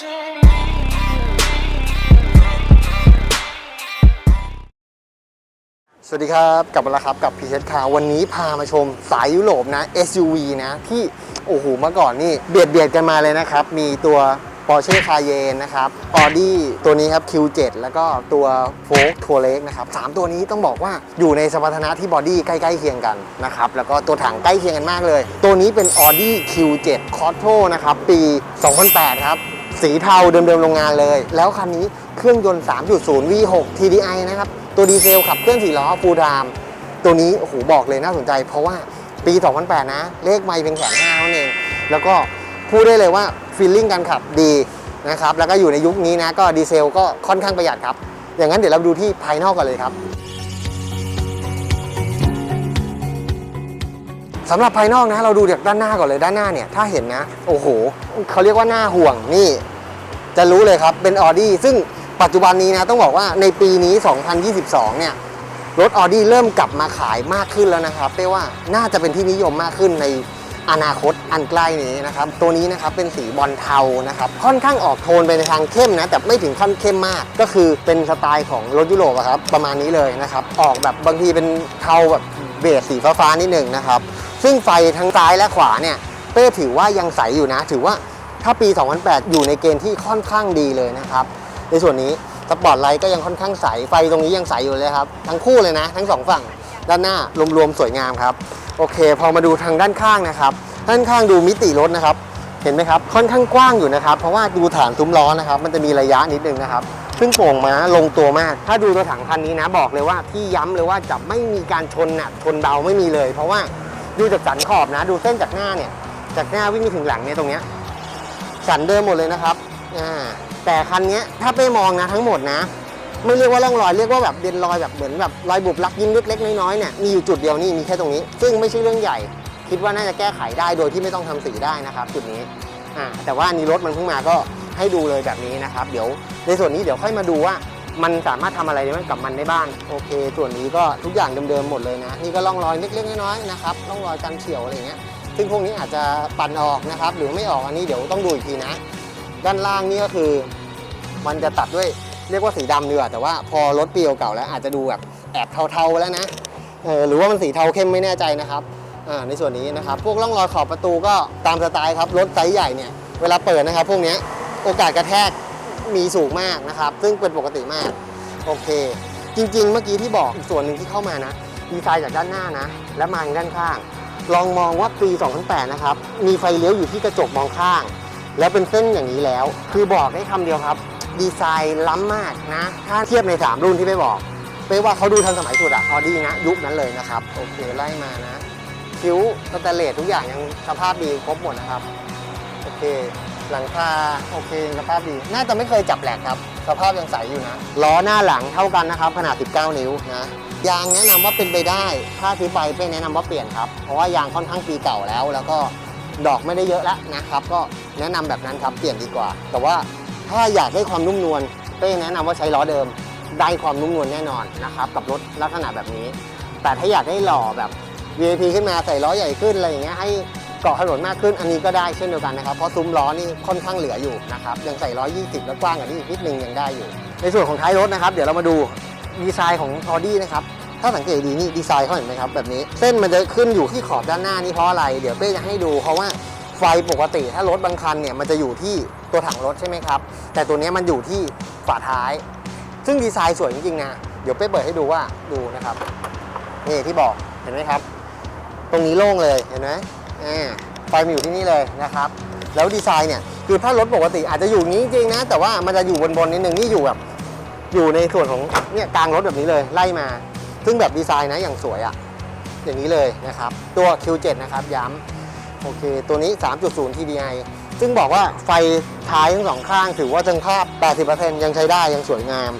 สวัสดีครับกลับมาแล้วครับกับพีเ c คาวันนี้พามาชมสายยุโรปนะ SUV นะที่โอ้โหเมื่อก่อนนี่เบียดเบียดกันมาเลยนะครับ มีตัว Porsche Cayenne นะครับ Audi ตัวนี้ครับ Q7 แล้วก็ตัว f o l k t o u r e นะครับสามตัวนี้ต้องบอกว่าอยู่ในสมรรถนะที่บอดี้ใกล้ๆเคียงกันนะครับ แล้วก็ตัวถังใกล้เคียงกันมากเลย ตัวนี้เป็น Audi Q7 Quattro นะครับปี 2008 ครับ สีเทาเดิมๆโรงงานเลย แล้วคันนี้เครื่องยนต์ 3.0 V6 TDI นะครับ ตัวดีเซลขับเคลื่อน4ล้อฟูลไทม์ตัวนี้โอ้โหบอกเลยน่าสนใจ เพราะว่าปี 2008 นะ เลขไม่เพียงแสนห้าเท่านั้นเอง แล้วก็พูดได้เลยว่าฟีลลิ่งการขับดีนะครับ แล้วก็อยู่ในยุคนี้นะ ก็ดีเซลก็ค่อนข้างประหยัดครับ อย่างนั้นเดี๋ยวเราดูที่ภายนอกกันเลยครับสำหรับภายนอกนะเราดูจากด้านหน้าก่อนเลยด้านหน้าเนี่ยถ้าเห็นนะ โอ้โหเขาเรียกว่าหน้าห่วงนี่ จะรู้เลยครับเป็น Audi ซึ่งปัจจุบันนี้นะต้องบอกว่าในปีนี้ 2022 เนี่ยรถ Audi เริ่มกลับมาขายมากขึ้นแล้วนะครับเป้ว่าน่าจะเป็นที่นิยมมากขึ้นในอนาคตอันใกล้นี้นะครับ ตัวนี้นะครับเป็นสีบอลเทานะครับ ค่อนข้างออกโทนไปในทางเข้มนะ แต่ไม่ถึงขั้นเข้มมาก ก็คือเป็นสไตล์ของรถยุโรปครับ ประมาณนี้เลยนะครับ ออกแบบบางทีเป็นเทาแบบเบจสีฟ้าๆนิดหนึ่งนะครับ ซึ่งไฟทั้งซ้ายและขวาเนี่ย เป้ถือว่ายังใสอยู่นะ ถือว่า ถ้าปี 2008 อยู่ในเกณฑ์ที่ค่อนข้างดีเลยนะครับ ในส่วนนี้สปอร์ตไลท์ก็ยังค่อนข้างใส ไฟตรงนี้ยังใสอยู่เลยครับ ทั้งคู่เลยนะ ทั้งสองฝั่ง ด้านหน้ารวมๆสวยงามครับ โอเค พอมาดูทางด้านข้างนะครับ ด้านข้างดูมิติรถนะครับ เห็นไหมครับ ค่อนข้างกว้างอยู่นะครับ เพราะว่าดูฐานซุ้มล้อนะครับ มันจะมีระยะนิดนึงนะครับ ซึ่งโป่งม้าลงตัวมาก ถ้าดูตัวถังคันนี้นะ บอกเลยว่าที่ย้ำเลยว่าจะไม่มีการชนหนักชนเบาไม่มีเลย เพราะว่าดูจากสันขอบนะ ดูเส้นจากหน้าเนี่ย จากหน้าวิ่งไปถึงหลังเนี่ยตรงเนี้ย สันเดิมหมดเลยนะครับอ่าแต่คันนี้ถ้าไปมองนะทั้งหมดนะ ไม่เรียกว่าร่องรอยเรียกว่าแบบเด่นรอยแบบเหมือนแบบรอยบุบลักยิ้มเล็กๆน้อยๆเนี่ยมีอยู่จุดเดียวนี่มีแค่ตรงนี้ ซึ่งไม่ใช่เรื่องใหญ่ คิดว่าน่าจะแก้ไขได้โดยที่ไม่ต้องทำสีได้นะครับ จุดนี้อ่าแต่ว่านี้รถมันเพิ่งมาก็ให้ดูเลยแบบนี้นะครับ เดี๋ยวในส่วนนี้เดี๋ยวค่อยมาดูว่ามันสามารถทำอะไรได้กับมันได้บ้างโอเค ส่วนนี้ก็ทุกอย่างเดิมๆหมดเลยนะ นี่ก็ร่องรอยเล็กๆน้อยๆนะครับร่องรอยการเฉียวอะไรอย่างเงี้ย ซึ่งพวกนี้อาจจะปั่นออกนะครับ หรือไม่ออกอันนี้เดี๋ยวต้องดูอีกทีนะ ด้านล่างนี่ก็คือ มันจะตัดด้วยเรียกว่าสีดำดีกว่าแต่ว่าพอรถปีเก่าๆแล้วอาจจะดูแบบแอบเทาๆแล้วนะเออหรือว่ามันสีเทาเข้มไม่แน่ใจนะครับอ่าในส่วนนี้นะครับ พวกร่องรอยขอบประตูก็ตามสไตล์ครับรถไซส์ใหญ่เนี่ยเวลาเปิดนะครับ พวกนี้โอกาสกระแทกมีสูงมากนะครับ ซึ่งเป็นปกติมากโอเค จริง ๆ เมื่อกี้ที่บอกอีกส่วนหนึ่งที่เข้ามานะดีไซน์จากด้านหน้านะ และมาทางด้านข้าง ลองมองว่าปี 2008 นะครับ มีไฟเลี้ยวอยู่ที่กระจกมองข้าง แล้วเป็นเส้นอย่างนี้แล้ว คือบอกได้คำเดียวครับ ดีไซน์ล้ำมากนะ ถ้าเทียบใน 3 รุ่นที่ไปบอกไปว่าเขาดูทันสมัยสุดอะออดี้นะ ยุคนั้นเลยนะครับ โอเค ไล่มานะ คิ้วสแตนเลสทุกอย่างยังสภาพดีครบหมดนะครับ โอเค หลังคาโอเคสภาพดี น่าจะไม่เคยจับแหลกครับ สภาพยังใสอยู่นะ ล้อหน้าหลังเท่ากันนะครับ ขนาด 19 นิ้วนะ ยางแนะนำว่าเป็นไปได้ ถ้าซื้อไปเป้แนะนำว่าเปลี่ยนครับ เพราะว่ายางค่อนข้างปีเก่าแล้ว แล้วก็ดอกไม่ได้เยอะแล้วนะครับ ก็แนะนำแบบนั้นครับเปลี่ยนดีกว่า แต่ว่าถ้าอยากได้ความนุ่มนวลเป้แนะนำว่าใช้ล้อเดิม ได้ความนุ่มนวลแน่นอนนะครับ กับรถลักษณะแบบนี้ แต่ถ้าอยากได้หล่อแบบ VIP ขึ้นมาใส่ล้อใหญ่ขึ้นอะไรอย่างเงี้ยให้เกาะถนนมากขึ้นอันนี้ก็ได้เช่นเดียวกันนะครับ เพราะซุ้มล้อนี่ค่อนข้างเหลืออยู่นะครับยังใส่ล้อ20 แล้วกว้างกว่านี้อีกนิดนึงยังได้อยู่ ในส่วนของท้ายรถนะครับ เดี๋ยวเรามาดู ดีไซน์ของออดี้นะครับ ถ้าสังเกตดีนี่ดีไซน์เขาเห็นไหมครับแบบนี้ เส้นมันจะขึ้นอยู่ที่ขอบด้านหน้านี่เพราะอะไร เดี๋ยวเป้จะให้ดูเพราะว่าไฟปกติถ้ารถบางคันเนี่ยมันจะอยู่ที่ตัวถังรถใช่ไหมครับ แต่ตัวนี้มันอยู่ที่ฝาท้าย ซึ่งดีไซน์สวยจริงๆนะ เดี๋ยวเป้เปิดให้ดูว่าดูนะครับ นี่ที่บอกเห็นไหมครับ ตรงนี้โล่งเลยเห็นไหมอ่าไฟมันอยู่ที่นี่เลยนะครับ แล้วดีไซน์เนี่ยคือถ้ารถปกติอาจจะอยู่นี้จริงๆนะ แต่ว่ามันจะอยู่บนๆนิดนึงนี่อยู่แบบ อยู่ในส่วนของเนี่ยกลางรถแบบนี้เลยไล่มา ซึ่งแบบดีไซน์นะอย่างสวยอะ่ะอย่างนี้เลยนะครับ ตัว Q7 นะครับย้ำโอเค ตัวนี้ 3.0 TDI ซึ่งบอกว่าไฟท้ายทั้งสองข้างถือว่าจังภาพ 80%ยังใช้ได้ยังสวยงาม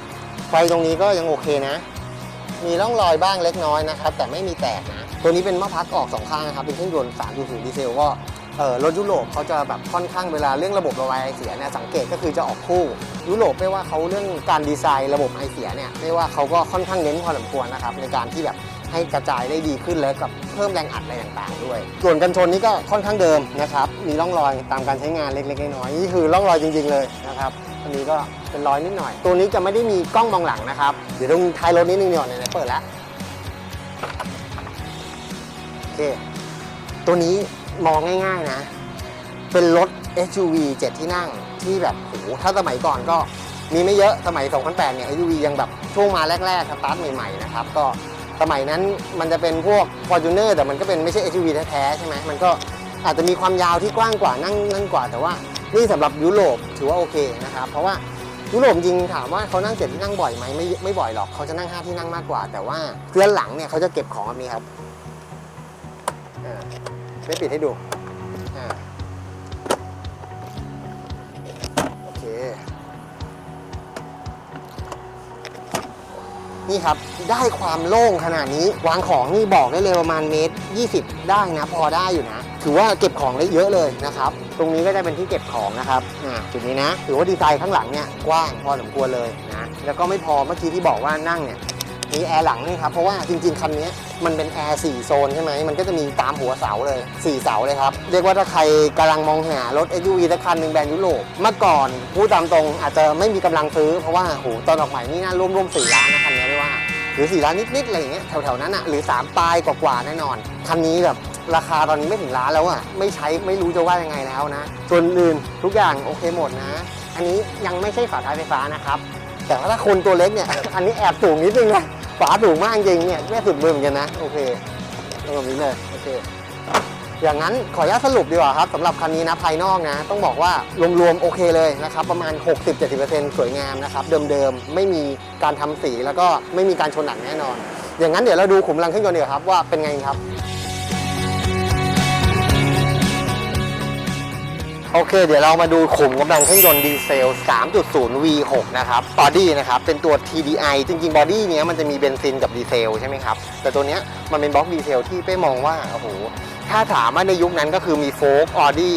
ไฟตรงนี้ก็ยังโอเคนะ มีร่องรอยบ้างเล็กน้อยนะครับ แต่ไม่มีแตกนะ ตัวนี้เป็นม้อพักออกสองข้างนะครับ เป็นเครื่องยนต์ 3.0 ดีเซลก็ เออรถยุโรปเขาจะแบบค่อนข้างเวลาเรื่องระบบระบายไอเสียเนี่ยสังเกตก็คือจะออกคู่ ยุโรปไม่ว่าเขาเรื่องการดีไซน์ระบบไอเสียเนี่ยไม่ว่าเขาก็ค่อนข้างเน้นพอสมควรนะครับในการที่แบบให้กระจายได้ดีขึ้นแล้วกับเพิ่มแรงอัดอะไรต่างๆ ด้วย ส่วนกันชนนี่ก็ค่อนข้างเดิมนะครับมีร่องรอยตามการใช้งานเล็กๆน้อยๆนี่คือร่องรอยจริง ๆเลยนะครับอันนี้ก็เป็นรอยนิดหน่อย ตัวนี้จะไม่ได้มีกล้องมองหลังนะครับเดี๋ยวต้องท้ายรถนิดนึงเดี๋ยวไหนๆเปิดแล้วโอเคตัวนี้ มองง่าย ๆนะ เป็นรถ SUV 7 ที่นั่งที่แบบโหถ้าสมัยก่อนก็มีไม่เยอะสมัย 2008 เนี่ย SUV ยังแบบช่วงมาแรกๆสตาร์ทใหม่ๆนะครับก็สมัยนั้นมันจะเป็นพวก Fortuner แต่มันก็เป็นไม่ใช่ SUV แท้ๆใช่ไหมมันก็อาจจะมีความยาวที่กว้างกว่านั่งนั่งกว่า แต่ว่านี่สำหรับยุโรปถือว่าโอเคนะครับ เพราะว่ายุโรปจริงถามว่าเขานั่งเจ็ดที่นั่งบ่อยไหมไม่ไม่บ่อยหรอกเขาจะนั่งห้าที่นั่งมากกว่า แต่ว่าเพื่อนหลังเนี่ยเขาจะเก็บของแบบนี้ครับ ไม่ปิดให้ดูอ่าโอเค นี่ครับได้ความโล่งขนาดนี้ วางของนี่บอกได้เลยประมาณเมตร 20 ได้นะ พอได้อยู่นะ ถือว่าเก็บของได้เยอะเลยนะครับ ตรงนี้ก็จะเป็นที่เก็บของนะครับอ่าจุดนี้นะ ถือว่าดีไซน์ข้างหลังเนี่ยกว้างพอสมควรเลยนะ แล้วก็ไม่พอเมื่อกี้ที่บอกว่านั่งเนี่ย มีแอร์หลังนี่ครับเพราะว่าจริงๆคันนี้มันเป็นแอร์4โซนใช่ไหมมันก็จะมีตามหัวเสาเลย 4 เสาเลยครับ เรียกว่าถ้าใครกำลังมองหารถ SUV สักคันหนึ่งแบรนด์ยุโรปเมื่อก่อนพูดตามตรงอาจจะไม่มีกำลังซื้อเพราะว่าโหตอนออกใหม่นี่น่าร่วมร่วมสี่ล้านนะคันนี้ไม่ว่า หรือ4ล้านนิดๆอะไรอย่างเงี้ยแถวๆนั้นอะหรือ3ปลายกว่าๆแน่นอนคันนี้แบบราคาตอนนี้ไม่ถึงล้านแล้วอะไม่ใช้ไม่รู้จะว่ายังไงแล้วนะส่วนอื่นทุกอย่างโอเคหมดนะ อันนี้ยังไม่ใช่ฝาท้ายไฟฟ้านะครับแต่ว่าถ้าคนตัวเล็กเนี่ย อันนี้แอบสูงนิดนึงนะ ฝาสูงมากจริงเนี่ยแม่สุดมือเหมือนกันนะ โอเคตรงนี้เลยโอเคอย่างนั้นขออนุญาตสรุปดีกว่าครับสำหรับคันนี้นะภายนอกนะ ต้องบอกว่ารวมๆโอเคเลยนะครับ ประมาณ 60-70%สวยงามนะครับ เดิมๆ ไม่มีการทำสีแล้วก็ไม่มีการชนหนักแน่นอน อย่างนั้นเดี๋ยวเราดูขุมพลังเครื่องยนต์ดีกว่าครับว่าเป็นไงครับ โอเค เดี๋ยวเรามาดูขุมกำลังเครื่องยนต์ดีเซล 3.0 V6 นะครับบอดี้นะครับ เป็นตัว TDI จริงๆ บอดี้เนี้ยมันจะมีเบนซินกับดีเซลใช่ไหมครับ แต่ตัวเนี้ยมันเป็นบล็อกดีเซลที่เป้มองว่า โอ้โห ถ้าถามว่าในยุคนั้นก็คือมีโฟกออดี้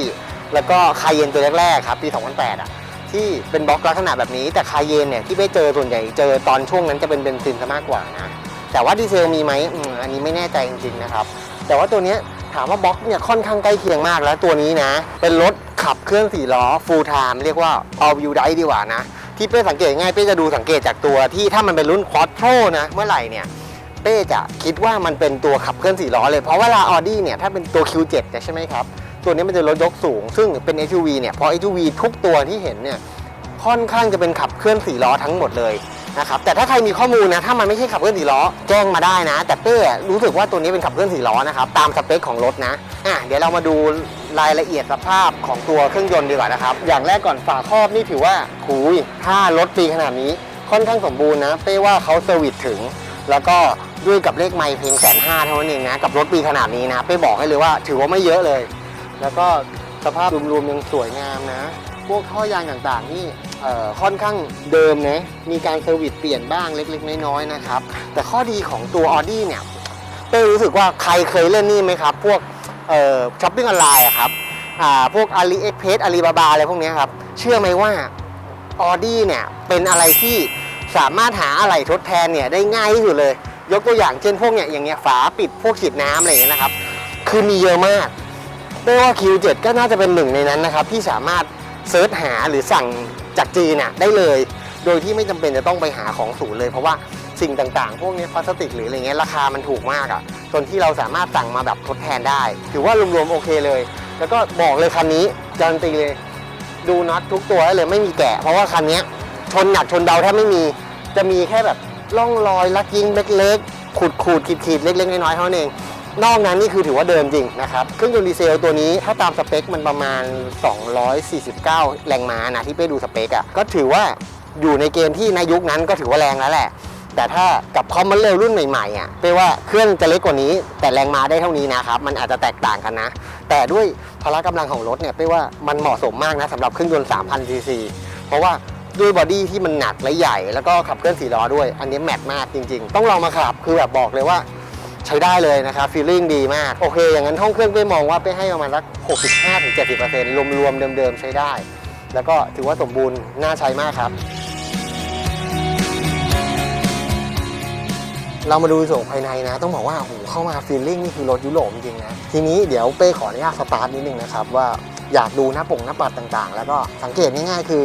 แล้วก็คายเยนตัวแรกๆครับ ปี 2008อะที่เป็นบล็อกลักษณะแบบนี้ แต่คายเยนเนี่ยที่เป้เจอส่วนใหญ่เจอตอนช่วงนั้นจะเป็นเบนซินซะมากกว่านะแต่ว่าดีเซลมีไหมอันนี้ไม่แน่ใจจริงๆนะครับแต่ว่าตัวเนี้ย ถามว่าบล็อกเนี่ยค่อนข้างใกล้เคียงมากแล้วตัวนี้นะ เป็นรถขับเคลื่อนสี่ล้อ full time เรียกว่า all wheel drive ดีกว่านะ ที่เป้สังเกตง่ายเป้จะดูสังเกตจากตัวที่ถ้ามันเป็นรุ่น quattro นะเมื่อไหร่เนี่ยเป้จะคิดว่ามันเป็นตัวขับเคลื่อนสี่ล้อเลย เพราะเวลา Audi เนี่ยถ้าเป็นตัว Q7 เนี่ยใช่ไหมครับ ตัวนี้มันจะรถยกสูง ซึ่งเป็น SUV เนี่ยเพราะ SUV ทุกตัวที่เห็นเนี่ยค่อนข้างจะเป็นขับเคลื่อนสี่ล้อทั้งหมดเลย นะครับแต่ถ้าใครมีข้อมูลนะถ้ามันไม่ใช่ขับเคลื่อนสี่ล้อแจ้งมาได้นะ แต่เป้รู้สึกว่าตัวนี้เป็นขับเคลื่อนสี่ล้อนะครับตามสเปคของรถนะอะเดี๋ยวเรามาดูรายละเอียดสภาพของตัวเครื่องยนต์ดีกว่านะครับ อย่างแรกก่อนฝาครอบนี่ถือว่าหูยถ้ารถปีขนาดนี้ค่อนข้างสมบูรณ์นะ เป้ว่าเขาเซอร์วิสถึง แล้วก็ด้วยกับเลขไมล์เพียงแสนห้าเท่านั้นเองนะ กับรถปีขนาดนี้นะ เป้บอกให้เลยว่าถือว่าไม่เยอะเลย แล้วก็สภาพรวมๆยังสวยงามนะ พวกท่อยางต่างๆนี่ค่อนข้างเดิมนะมีการเซอร์วิสเปลี่ยนบ้างเล็กๆ น้อยๆนะครับ แต่ข้อดีของตัว Audi เนี่ยเป้รู้สึกว่าใครเคยเล่นนี่ไหมครับ พวกช้อปปิ้งออนไลน์ครับพวก AliExpress Alibaba อะไรพวกนี้ครับ เชื่อไหมว่า Audi เนี่ยเป็นอะไรที่สามารถหาอะไรทดแทนเนี่ยได้ง่ายที่สุดเลย ยกตัวอย่างเช่นพวกเนี่ยอย่างเงี้ยฝาปิดพวกฉีดน้ำอะไรอย่างเงี้ยนะครับ คือมีเยอะมากไม่ว่า Q7 ก็น่าจะเป็นหนึ่งในนั้นนะครับ ที่สามารถ เซิร์ชหาหรือสั่งจากจีนน่ะได้เลย โดยที่ไม่จำเป็นจะต้องไปหาของศูนย์เลย เพราะว่าสิ่งต่างๆ พวกนี้พลาสติกหรืออะไรเงี้ยราคามันถูกมากอะ่ะจนที่เราสามารถสั่งมาแบบทดแทนได้ ถือว่ารวมๆโอเคเลย แล้วก็บอกเลยคันนี้การันตีเลย ดูน็อตทุกตัวได้เลยไม่มีแกะ เพราะว่าคันนี้ชนหนักชนเบาแทบไม่มี จะมีแค่แบบร่องรอยลักยิงเล็กๆขูดขูดขีดขีดๆเล็กๆน้อยๆเท่านั้นเอง นอกนั้นนี่คือถือว่าเดิมจริงนะครับเครื่องยนต์ดีเซลตัวนี้ถ้าตามสเปคมันประมาณ 249 แรงม้านะที่ไปดูสเปคอะ่ะก็ถือว่าอยู่ในเกณฑ์ที่ในยุคนั้นก็ถือว่าแรงแล้วแหละ แต่ถ้ากับคอมมันเร็วรุ่นใหม่ๆอะเป้ว่าเครื่องจะเล็กกว่านี้ แต่แรงม้าได้เท่านี้นะครับมันอาจจะแตกต่างกันนะ แต่ด้วยพละกำลังของรถเนี่ยเป้ว่ามันเหมาะสมมากนะสำหรับเครื่องยนต์3,000ซีซีเพราะว่าด้วยบอดี้ที่มันหนักและใหญ่ แล้วก็ขับเคลื่อนสี่ล้อด้วย อันนี้แมทมากจริง ๆ ต้องลองมาขับคือแบบบอกเลยว่า ใช้ได้เลยนะครับฟีลลิ่งดีมาก โอเค อย่างนั้นห้องเครื่องเป้มองว่าเป้ให้ประมาณสัก 65-70%รวมๆเดิมๆใช้ได้ แล้วก็ถือว่าสมบูรณ์น่าใช้มากครับ เรามาดูส่วนภายในนะ ต้องบอกว่าโอ้โหเข้ามาฟีลลิ่งนี่คือรถยุโรปจริงๆนะ ทีนี้เดี๋ยวเป้ขออนุญาตสตาร์ทนิดนึงนะครับว่าอยากดูหน้าปงหน้าปัดต่างๆ แล้วก็สังเกตง่ายๆ คือ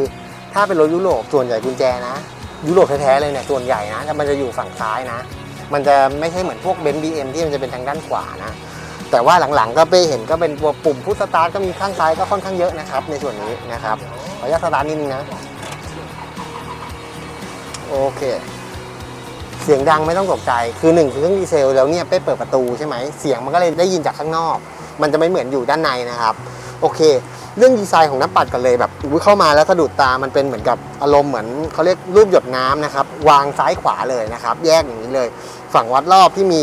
ถ้าเป็นรถยุโรปส่วนใหญ่กุญแจนะ ยุโรปแท้ๆเลยเนี่ยส่วนใหญ่นะมันจะอยู่ฝั่งซ้ายนะ มันจะไม่ใช่เหมือนพวกเบนซ์บีเอ็มที่มันจะเป็นทางด้านขวานะ แต่ว่าหลังๆก็เป้เห็นก็เป็นตัวปุ่มพุทสตาร์ทก็มีข้างซ้ายก็ค่อนข้างเยอะนะครับ ในส่วนนี้นะครับขออนุญาตสตาร์ทนิดนึงนะ โอเค เสียงดังไม่ต้องตกใจ คือหนึ่งคือเครื่องดีเซลแล้วเนี่ยเป้เปิดประตูใช่ไหมเสียงมันก็เลยได้ยินจากข้างนอก มันจะไม่เหมือนอยู่ด้านในนะครับ โอเค เรื่องดีไซน์ของน้ำปัดกันเลยแบบเข้ามาแล้วสะดุดตามันเป็นเหมือนกับอารมณ์เหมือนเขาเรียกรูปหยดน้ำนะครับ วางซ้ายขวาเลยนะครับ แยกอย่างนี้เลย ฝั่งวัดรอบที่มี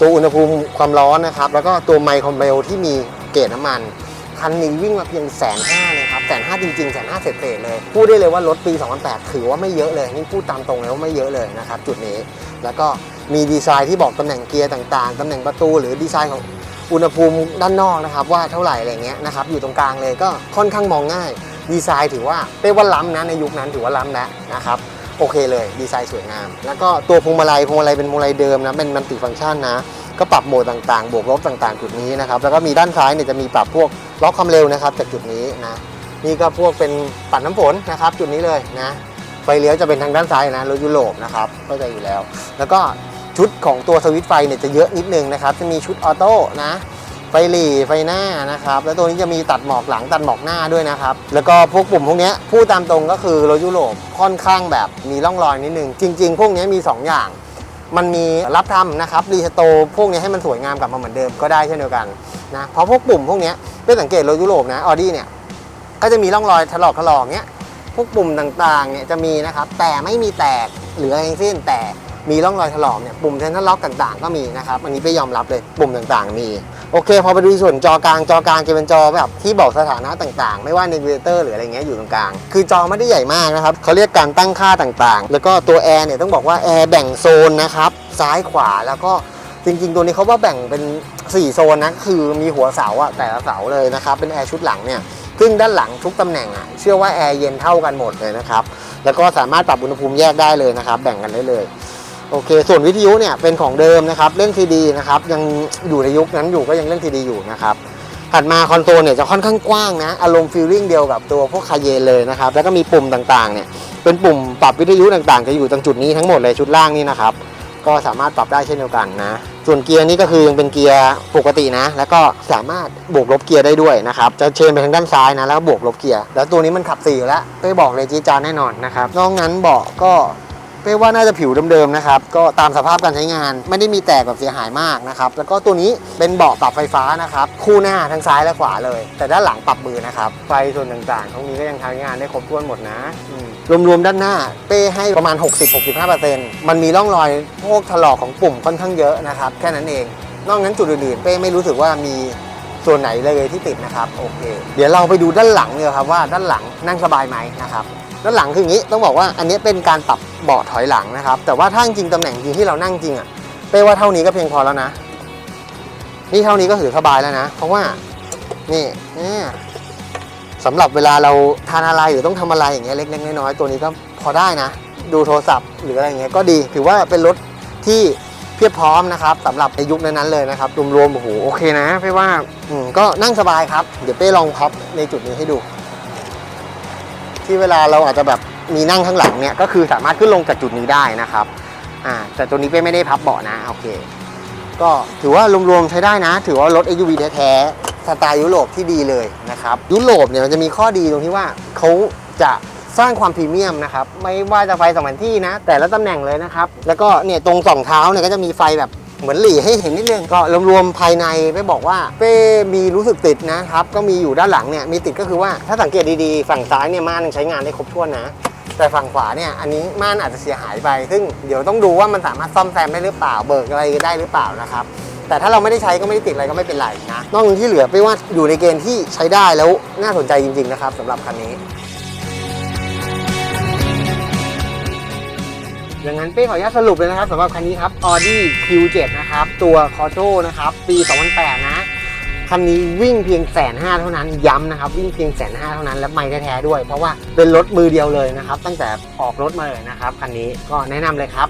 ตัวอุณหภูมิความร้อนนะครับ แล้วก็ตัวไมโครเบลที่มีเกจน้ำมันคันนี้วิ่งมาเพียงแสนห้าเลยครับแสนห้าจริงๆแสนห้าเศษๆเลย พูดได้เลยว่ารถปี 2008 ถือว่าไม่เยอะเลย นี่พูดตามตรงเลยว่าไม่เยอะเลยนะครับจุดนี้ แล้วก็มีดีไซน์ที่บอกตำแหน่งเกียร์ต่างๆ ตำแหน่งประตูหรือดีไซน์ของอุณหภูมิด้านนอกนะครับว่าเท่าไหร่อะไรเงี้ยนะครับอยู่ตรงกลางเลยก็ค่อนข้างมองง่าย ดีไซน์ถือว่าเป็นว่าล้ำนะในยุคนั้นถือว่าล้ำแล้วนะครับ โอเคเลย ดีไซน์สวยงาม แล้วก็ตัวพวงมาลัยพวงมาลัยเป็นพวงมาลัยเดิมนะเป็นมันติฟังก์ชันนะ ก็ปรับโหมดต่างๆ บวกลบต่างๆ จุดนี้นะครับ แล้วก็มีด้านซ้ายเนี่ยจะมีปรับพวกล็อกความเร็วนะครับจากจุดนี้นะ นี่ก็พวกเป็นปัดน้ำฝนนะครับ จุดนี้เลยนะ ไฟเลี้ยวจะเป็นทางด้านซ้ายนะรถยุโรปนะครับเข้าใจอยู่แล้ว แล้วก็ชุดของตัวสวิตไฟเนี่ยจะเยอะนิดนึงนะครับ จะมีชุดออโต้นะ ไฟหลีไฟหน้านะครับ แล้วตัวนี้จะมีตัดหมอกหลังตัดหมอกหน้าด้วยนะครับ แล้วก็พวกปุ่มพวกนี้พูดตามตรงก็คือรถยุโรปค่อนข้างแบบมีร่องรอยนิดนึง จริง ๆ พวกนี้มี 2 อย่าง มันมีรับทำนะครับรีสโตพวกนี้ให้มันสวยงามกลับมาเหมือนเดิมก็ได้เช่นเดียวกันนะเพราะพวกปุ่มพวกนี้ยไม่สังเกตรถยุโรปนะออดี้เนี่ยก็จะมีร่องรอยถลอกถลอกเนี้ยพวกปุ่มต่างๆเนี่ยจะมีนะครับแต่ไม่มีแตกหรืออะไรทั้งสิ้นแต่มีร่องรอยถลอกเนี่ยปุ่มเซนทรัลล็อกต่างๆ ก็มีนะครับอันนี้ไปยอมรับเลยปุ่มต่างๆมี โอเค พอไปดูส่วนจอกลางจอกลางจะเป็นจอแบบที่บอกสถานะต่างๆ ไม่ว่า n น v เ g เตอร์หรืออะไรเงี้ยอยู่ตรงกลาง คือจอไม่ได้ใหญ่มากนะครับเขาเรียกการตั้งค่าต่างๆ แล้วก็ตัวแอร์เนี่ยต้องบอกว่าแอร์แบ่งโซนนะครับซ้ายขวาแล้วก็จริงๆ ตัวนี้เขาว่าแบ่งเป็น 4 โซนนะคือมีหัวเสาอะแต่ละเสาเลยนะครับเป็นแอร์ชุดหลังเนี่ยซึ่งด้านหลังทุกตำแหน่งอะเชื่อว่าแอร์เย็นเท่ากันหมดเลยนะครับแล้วก็สามารถปรับอุณหภูมิแยกได้เลยนะครับแบ่งกันได้เลย โอเค ส่วนวิทยุเนี่ยเป็นของเดิมนะครับ เล่นซีดีนะครับยังอยู่ในยุคนั้นอยู่ก็ยังเล่นซีดีอยู่นะครับถัดมาคอนโซลเนี่ยจะค่อนข้างกว้างนะอารมณ์ฟีลลิ่งเดียวกับตัวพวกคาเยนเลยนะครับแล้วก็มีปุ่มต่างๆเนี่ยเป็นปุ่มปรับวิทยุต่างๆ จะอยู่ตรงจุดนี้ทั้งหมดเลยชุดล่างนี่นะครับก็สามารถปรับได้เช่นเดียวกันนะ ส่วนเกียร์นี่ก็คือยังเป็นเกียร์ปกตินะ แล้วก็สามารถบวกลบเกียร์ได้ด้วยนะครับ จะเชนไปทางด้านซ้ายนะ แล้วก็บวกลบเกียร์ แล้วตัวนี้มันขับสี่แล้วเป้บอกเลยจีจานแน่นอนนะครับ นอกนั้นเบาะก็ เป้ว่าน่าจะผิวเดิมๆนะครับ ก็ตามสภาพการใช้งาน ไม่ได้มีแตกแบบเสียหายมากนะครับ แล้วก็ตัวนี้เป็นเบาะปรับไฟฟ้านะครับ คู่หน้าทั้งซ้ายและขวาเลย แต่ด้านหลังปรับมือนะครับ ไฟส่วนต่างๆตรงนี้ก็ยังใช้งานได้ครบถ้วนหมดนะรวมๆด้านหน้า เป้ให้ประมาณ 60-65%มันมีร่องรอยพวกถลอกของปุ่มค่อนข้างเยอะนะครับ แค่นั้นเอง นอกนั้นจุดอื่นๆ เป้ไม่รู้สึกว่ามีส่วนไหนเลยที่ติดนะครับ โอเค เดี๋ยวเราไปดูด้านหลังเนี่ยครับว่าด้านหลังนั่งสบายไหมนะครับ ด้านหลังคืออย่างนี้ต้องบอกว่าอันนี้เป็นการปรับเบาะถอยหลังนะครับ แต่ว่าถ้าจริงๆตำแหน่งจริงที่เรานั่งจริงอะเป้ว่าเท่านี้ก็เพียงพอแล้วนะ นี่เท่านี้ก็ถือสบายแล้วนะ เพราะว่านี่สำหรับเวลาเราทานอะไรหรือต้องทำอะไรอย่างเงี้ยเล็กๆน้อยๆตัวนี้ก็พอได้นะ ดูโทรศัพท์หรืออะไรเงี้ยก็ดี ถือว่าเป็นรถที่เพียบพร้อมนะครับสำหรับในยุคนั้นๆเลยนะครับรวมๆโอ้โหโอเคนะเป้ว่าอืมก็นั่งสบายครับ เดี๋ยวเป้ลองพับในจุดนี้ให้ดู ที่เวลาเราอาจจะแบบมีนั่งข้างหลังเนี่ยก็คือสามารถขึ้นลงจากจุดนี้ได้นะครับอ่าแต่ตัวนี้เป้ไม่ได้พับเบาะนะโอเค ก็ถือว่ารวมๆใช้ได้นะ ถือว่ารถ SUV แท้ๆสไตล์ยุโรปที่ดีเลยนะครับยุโรปเนี่ยมันจะมีข้อดีตรงที่ว่าเขาจะสร้างความพรีเมียมนะครับ ไม่ว่าจะไฟสองแผ่นที่นะ แต่ละตำแหน่งเลยนะครับ แล้วก็เนี่ยตรงสองเท้าเนี่ยก็จะมีไฟแบบ เหมือนหลีให้เห็นนิดนึงก็รวมๆภายในเป้บอกว่าเป้มีรู้สึกติดนะครับ ก็มีอยู่ด้านหลังเนี่ยมีติดก็คือว่าถ้าสังเกตดีๆ ฝั่งซ้ายเนี่ยม่านยังใช้งานได้ครบถ้วนนะ แต่ฝั่งขวาเนี่ยอันนี้ม่านอาจจะเสียหายไป ซึ่งเดี๋ยวต้องดูว่ามันสามารถซ่อมแซมได้หรือเปล่าเบิกอะไรได้หรือเปล่านะครับแต่ถ้าเราไม่ได้ใช้ก็ไม่ได้ติดอะไรก็ไม่เป็นไรนะนอกจากที่เหลือไปว่าอยู่ในเกณฑ์ที่ใช้ได้แล้วน่าสนใจจริงๆนะครับสำหรับคันนี้ อย่างนั้นเป้ขออนุญาตสรุปเลยนะครับสำหรับคันนี้ครับ Audi Q7 นะครับ ตัว c o r t o นะครับ ปี 2008 นะ คันนี้วิ่งเพียงแสนห้าเท่านั้น ย้ำนะครับ วิ่งเพียงแสนห้าเท่านั้น และไม่แท้ๆด้วย เพราะว่าเป็นรถมือเดียวเลยนะครับ ตั้งแต่ออกรถมาเลยนะครับ คันนี้ก็แนะนำเลยครับ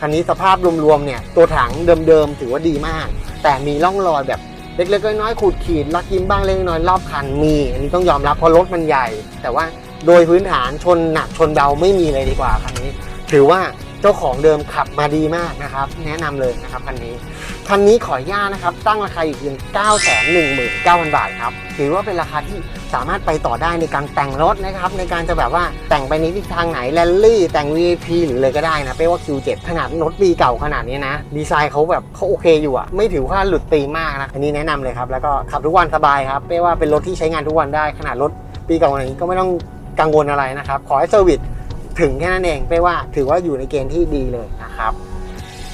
คันนี้สภาพรวมๆเนี่ย ตัวถังเดิมๆถือว่าดีมาก แต่มีร่องรอยแบบเล็กๆน้อยๆขูดขีดลักยิ้มบ้างเล็กน้อยรอบคันมี อันนี้ต้องยอมรับเพราะรถมันใหญ่ แต่ว่าโดยพื้นฐานชนหนักชนเบาไม่มีเลยดีกว่าคันนี้ ถือว่า เจ้าของเดิมขับมาดีมากนะครับ แนะนำเลยนะครับคันนี้คันนี้ขออนุญาตนะครับ ตั้งราคาอยู่เพียง 9 1 9 0 0 0 บาทครับถือว่าเป็นราคาที่สามารถไปต่อได้ในการแต่งรถนะครับ ในการจะแบบว่าแต่งไปในทิศทางไหนแรลลี่ แต่ง VIP หรือเลยก็ได้นะเป้ว่า Q7 ขนาดรถปีเก่าขนาดนี้นะ ดีไซน์เขาแบบเขาโอเคอยู่อะไม่ถือว่าหลุดตีมากนะอันนี้แนะนำเลยครับ แล้วก็ขับทุกวันสบายครับเป้ว่าเป็นรถที่ใช้งานทุกวันได้ขนาดรถปีเก่าขนาดนี้ก็ไม่ต้องกังวลอะไรนะครับขอให้เซอร์วิส ถึงแค่นั้นเองเป้ว่าถือว่าอยู่ในเกณฑ์ที่ดีเลยนะครับ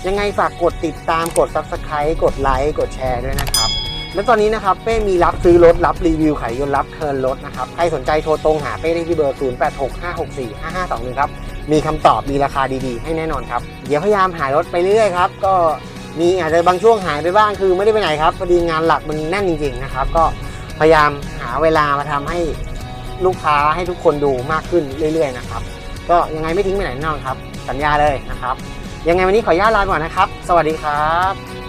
ยังไงฝากกดติดตามกด Subscribe กดไลค์กดแชร์ด้วยนะครับ แล้วตอนนี้นะครับเป้มีรับซื้อรถรับรีวิวขายยนต์รับเทิร์นรถนะครับใครสนใจโทรตรงหาเป้ได้ที่เบอร์ 0865645521 ครับมีคำตอบมีราคาดีๆ ให้แน่นอนครับ เดี๋ยวพยายามหารถไปเรื่อยๆครับ ก็มีอาจจะบางช่วงหายไปบ้างคือไม่ได้ไปไหนครับพอดีงานหลักมันแน่นจริงๆนะครับ ก็พยายามหาเวลามาทำให้ลูกค้าให้ทุกคนดูมากขึ้นเรื่อย ๆ นะครับ ก็ยังไงไม่ทิ้งไปไหนแน่นอนครับ สัญญาเลยนะครับ ยังไงวันนี้ขออนุญาตลาก่อนนะครับ สวัสดีครับ